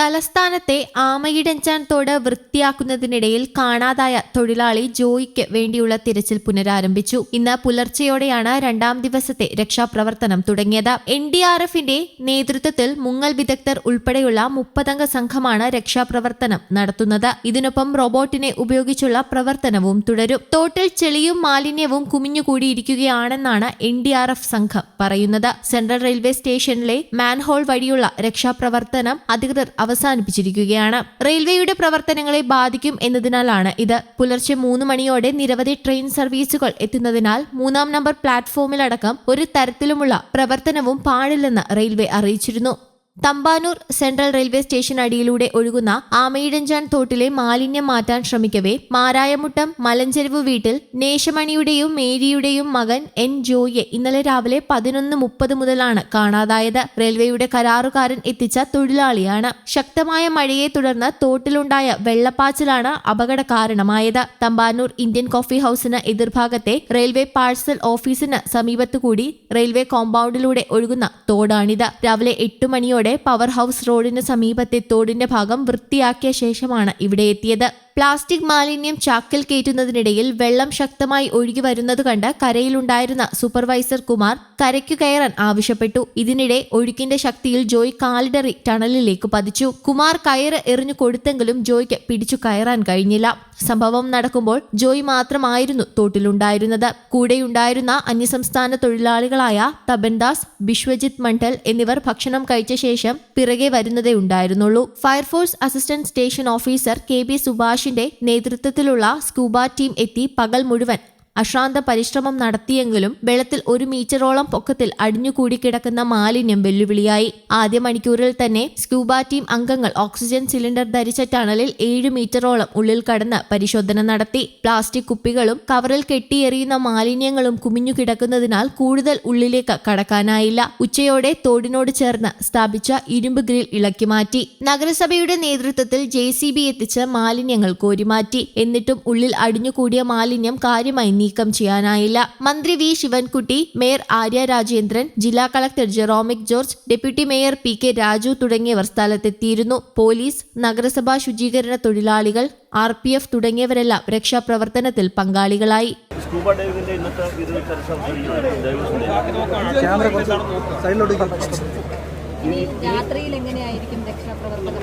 തലസ്ഥാനത്തെ ആമയിടഞ്ചാൻ തോട് വൃത്തിയാക്കുന്നതിനിടയിൽ കാണാതായ തൊഴിലാളി ജോയിക്ക് വേണ്ടിയുള്ള തിരച്ചിൽ പുനരാരംഭിച്ചു. ഇന്ന് പുലർച്ചെയോടെയാണ് രണ്ടാം ദിവസത്തെ രക്ഷാപ്രവർത്തനം തുടങ്ങിയത്. എൻ ഡി ആർ എഫിന്റെ നേതൃത്വത്തിൽ മുങ്ങൽ വിദഗ്ധർ ഉൾപ്പെടെയുള്ള മുപ്പതംഗ സംഘമാണ് രക്ഷാപ്രവർത്തനം നടത്തുന്നത്. ഇതിനൊപ്പം റോബോട്ടിനെ ഉപയോഗിച്ചുള്ള പ്രവർത്തനവും തുടരും. തോട്ടിൽ ചെളിയും മാലിന്യവും കുമിഞ്ഞുകൂടിയിരിക്കുകയാണെന്നാണ് എൻ ഡി ആർ എഫ് സംഘം പറയുന്നത്. സെൻട്രൽ റെയിൽവേ സ്റ്റേഷനിലെ മാൻഹോൾ വഴിയുള്ള രക്ഷാപ്രവർത്തനം അധികൃതർ അവസാനിപ്പിച്ചിരിക്കുകയാണ്. റെയിൽവേയുടെ പ്രവർത്തനങ്ങളെ ബാധിക്കും എന്നതിനാലാണ് ഇത്. പുലർച്ചെ മൂന്ന് മണിയോടെ നിരവധി ട്രെയിൻ സർവീസുകൾ എത്തുന്നതിനാൽ മൂന്നാം നമ്പർ പ്ലാറ്റ്ഫോമിലടക്കം ഒരു തരത്തിലുമുള്ള പ്രവർത്തനവും പാടില്ലെന്ന് റെയിൽവേ അറിയിച്ചിരുന്നു. തമ്പാനൂർ സെൻട്രൽ റെയിൽവേ സ്റ്റേഷൻ അടിയിലൂടെ ഒഴുകുന്ന ആമയിടഞ്ചാൻ തോട്ടിലെ മാലിന്യം മാറ്റാൻ ശ്രമിക്കവേ മാരായമുട്ടം മലഞ്ചെരുവ് വീട്ടിൽ നേശമണിയുടെയും മേരിയുടെയും മകൻ എൻ ജോയിയെ ഇന്നലെ രാവിലെ പതിനൊന്ന് മുപ്പത് മുതലാണ് കാണാതായത്. റെയിൽവേയുടെ കരാറുകാരൻ എത്തിച്ച തൊഴിലാളിയാണ്. ശക്തമായ മഴയെ തുടർന്ന് തോട്ടിലുണ്ടായ വെള്ളപ്പാച്ചിലാണ് അപകട കാരണമായത് തമ്പാനൂർ ഇന്ത്യൻ കോഫി ഹൌസിന് എതിർഭാഗത്തെ റെയിൽവേ പാഴ്സൽ ഓഫീസിന് സമീപത്തുകൂടി റെയിൽവേ കോമ്പൗണ്ടിലൂടെ ഒഴുകുന്ന തോടാണിത്. രാവിലെ എട്ട് മണിയോടെ പവർ ഹൌസ് റോഡിന് സമീപത്തെ തോടിന്റെ ഭാഗം വൃത്തിയാക്കിയ ശേഷമാണ് ഇവിടെ എത്തിയത്. പ്ലാസ്റ്റിക് മാലിന്യം ചാക്കിൽ കയറ്റുന്നതിനിടയിൽ വെള്ളം ശക്തമായി ഒഴുകി വരുന്നത് കണ്ട് കരയിലുണ്ടായിരുന്ന സൂപ്പർവൈസർ കുമാർ കരയ്ക്കു കയറാൻ ആവശ്യപ്പെട്ടു. ഇതിനിടെ ഒഴുക്കിന്റെ ശക്തിയിൽ ജോയ് കാലിടറി ടണലിലേക്ക് പതിച്ചു. കുമാർ കയറ് എറിഞ്ഞു കൊടുത്തെങ്കിലും ജോയ്ക്ക് പിടിച്ചു കയറാൻ കഴിഞ്ഞില്ല. സംഭവം നടക്കുമ്പോൾ ജോയ് മാത്രമായിരുന്നു തോട്ടിലുണ്ടായിരുന്നത്. കൂടെയുണ്ടായിരുന്ന അന്യസംസ്ഥാന തൊഴിലാളികളായ തബൻദാസ് ബിശ്വജിത് മണ്ഡൽ എന്നിവർ ഭക്ഷണം കഴിച്ച ശേഷം പിറകെ വരുന്നതേ ഉണ്ടായിരുന്നുള്ളൂ. Fire force assistant station officer K B സുഭാഷിന്റെ നേതൃത്വത്തിലുള്ള സ്കൂബ ടീം എത്തി പകൽ മുഴുവൻ. അശ്രാന്ത പരിശ്രമം നടത്തിയെങ്കിലും വെള്ളത്തിൽ ഒരു മീറ്ററോളം പൊക്കത്തിൽ അടിഞ്ഞുകൂടി കിടക്കുന്ന മാലിന്യം വെല്ലുവിളിയായി. ആദ്യ മണിക്കൂറിൽ തന്നെ സ്ക്യൂബ ടീം അംഗങ്ങൾ ഓക്സിജൻ സിലിണ്ടർ ധരിച്ച ടണലിൽ ഏഴ് മീറ്ററോളം ഉള്ളിൽ കടന്ന് പരിശോധന നടത്തി. പ്ലാസ്റ്റിക് കുപ്പികളും കവറിൽ കെട്ടിയെറിയുന്ന മാലിന്യങ്ങളും കുമിഞ്ഞു കിടക്കുന്നതിനാൽ കൂടുതൽ ഉള്ളിലേക്ക് കടക്കാനായില്ല. ഉച്ചയോടെ തോടിനോട് ചേർന്ന് സ്ഥാപിച്ച ഇരുമ്പ് ഗ്രിൽ ഇളക്കി മാറ്റി. നഗരസഭയുടെ നേതൃത്വത്തിൽ ജെ സി ബി എത്തിച്ച് മാലിന്യങ്ങൾ കോരിമാറ്റി. എന്നിട്ടും ഉള്ളിൽ അടിഞ്ഞുകൂടിയ മാലിന്യം കാര്യമായി നീക്കം ചെയ്യാനായില്ല. മന്ത്രി വി. ശിവൻകുട്ടി മേയർ ആര്യ രാജേന്ദ്രൻ ജില്ലാ collector Jeromic George deputy mayor P. K. Raju തുടങ്ങിയവർ സ്ഥലത്തെത്തിയിരുന്നു. പോലീസ് നഗരസഭാ ശുചീകരണ തൊഴിലാളികൾ ആർ. പി. എഫ് തുടങ്ങിയവരെല്ലാം രക്ഷാപ്രവർത്തനത്തിൽ പങ്കാളികളായി. സ്കൂബ ഡൈവിങ്ങിന്റെ ഇന്നത്തെ ഇത് രാത്രിയിൽ എങ്ങനെയായിരിക്കും രക്ഷാപ്രവർത്തനം?